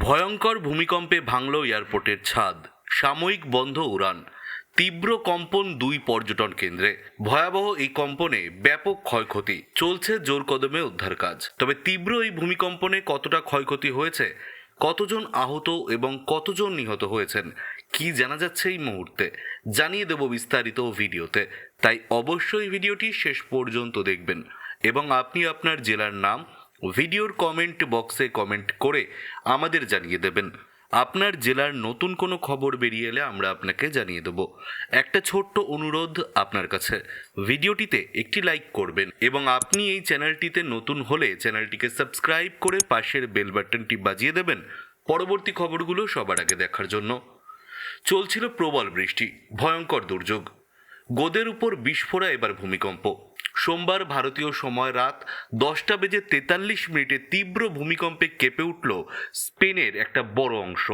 ভয়ঙ্কর ভূমিকম্পে ভাঙল এয়ারপোর্টের ছাদ। সাময়িক বন্ধ উড়ান। তীব্র কম্পন দুই পর্যটন কেন্দ্রে। ভয়াবহ এই কম্পনে ব্যাপক ক্ষয়ক্ষতি। চলছে জোর কদমে উদ্ধার কাজ। তবে তীব্র এই ভূমিকম্পনে কতটা ক্ষয়ক্ষতি হয়েছে, কতজন আহত এবং কতজন নিহত হয়েছেন, কি জানা যাচ্ছে এই মুহূর্তে, জানিয়ে দেব বিস্তারিত ভিডিওতে। তাই অবশ্যই ভিডিওটি শেষ পর্যন্ত দেখবেন এবং আপনি আপনার জেলার নাম ভিডিওর কমেন্ট বক্সে কমেন্ট করে আমাদের জানিয়ে দেবেন। আপনার জেলার নতুন কোনো খবর বেরিয়ে এলে আমরা আপনাকে জানিয়ে দেব। একটা ছোট্ট অনুরোধ আপনার কাছে। ভিডিওটিতে একটি লাইক করবেন এবং আপনি এই চ্যানেলটিতে নতুন হলে চ্যানেলটিকে সাবস্ক্রাইব করে পাশের বেল বাটনটি বাজিয়ে দেবেন পরবর্তী খবরগুলো সবার আগে দেখার জন্য। চলছিল প্রবল বৃষ্টি, ভয়ঙ্কর দুর্যোগ। গোদের উপর বিস্ফোরা এবার ভূমিকম্প। সোমবার ভারতীয় সময় রাত দশটা বেজে তেতাল্লিশ মিনিটে তীব্র ভূমিকম্পে কেঁপে উঠল স্পেনের একটা বড় অংশ।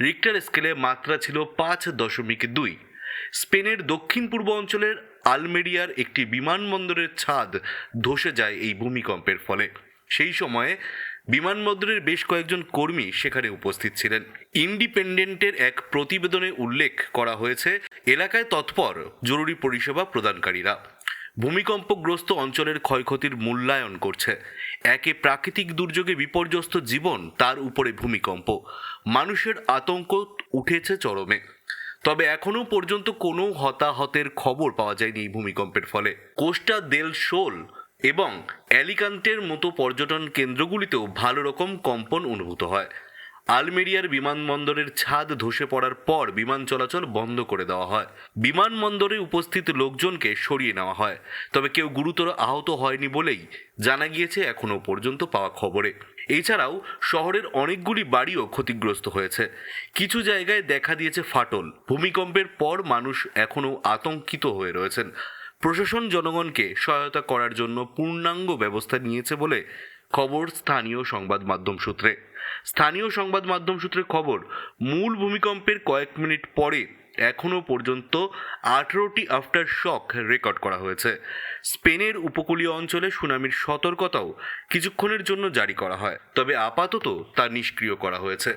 রিক্টার স্কেলে মাত্রা ছিল পাঁচ দশমিক দুই। স্পেনের দক্ষিণ পূর্ব অঞ্চলের আলমেরিয়ার একটি বিমানবন্দরের ছাদ ধসে যায় এই ভূমিকম্পের ফলে। সেই সময়ে বিমানবন্দরের বেশ কয়েকজন কর্মী সেখানে উপস্থিত ছিলেন। ইন্ডিপেন্ডেন্টের এক প্রতিবেদনে উল্লেখ করা হয়েছে, এলাকায় তৎপর, জরুরি পরিষেবা প্রদানকারীরা। ভূমিকম্পগ্রস্ত অঞ্চলের ক্ষয়ক্ষতির মূল্যায়ন করছে। একে প্রাকৃতিক দুর্যোগে বিপর্যস্ত জীবন, তার উপরে ভূমিকম্প। মানুষের আতঙ্ক উঠেছে চরমে। তবে এখনও পর্যন্ত কোনো হতাহতের খবর পাওয়া যায়নি এই ভূমিকম্পের ফলে। কোস্টা দেল শোল এবং অ্যালিকান্টের মতো পর্যটন কেন্দ্রগুলিতেও ভালো রকম কম্পন অনুভূত হয়। আলমেরিয়ার বিমানবন্দরের ছাদ ধসে পড়ার পর বিমান চলাচল বন্ধ করে দেওয়া হয়। বিমানবন্দরে উপস্থিত লোকজনকে সরিয়ে নেওয়া হয়। তবে কেউ গুরুতর আহত হয়নি বলেই জানা গিয়েছে এখনও পর্যন্ত পাওয়া খবরে। এছাড়াও শহরের অনেকগুলি বাড়িও ক্ষতিগ্রস্ত হয়েছে। কিছু জায়গায় দেখা দিয়েছে ফাটল। ভূমিকম্পের পর মানুষ এখনও আতঙ্কিত হয়ে রয়েছেন। প্রশাসন জনগণকে সহায়তা করার জন্য পূর্ণাঙ্গ ব্যবস্থা নিয়েছে বলে খবর স্থানীয় সংবাদ মাধ্যম সূত্রে। স্থানীয় সংবাদ মাধ্যম সূত্রে খবর, মূল ভূমিকম্পের কয়েক মিনিট পরে এখনও পর্যন্ত আঠেরোটি আফটার শক রেকর্ড করা হয়েছে। স্পেনের উপকূলীয় অঞ্চলে সুনামির সতর্কতাও কিছুক্ষণের জন্য জারি করা হয়, তবে আপাতত তা নিষ্ক্রিয় করা হয়েছে।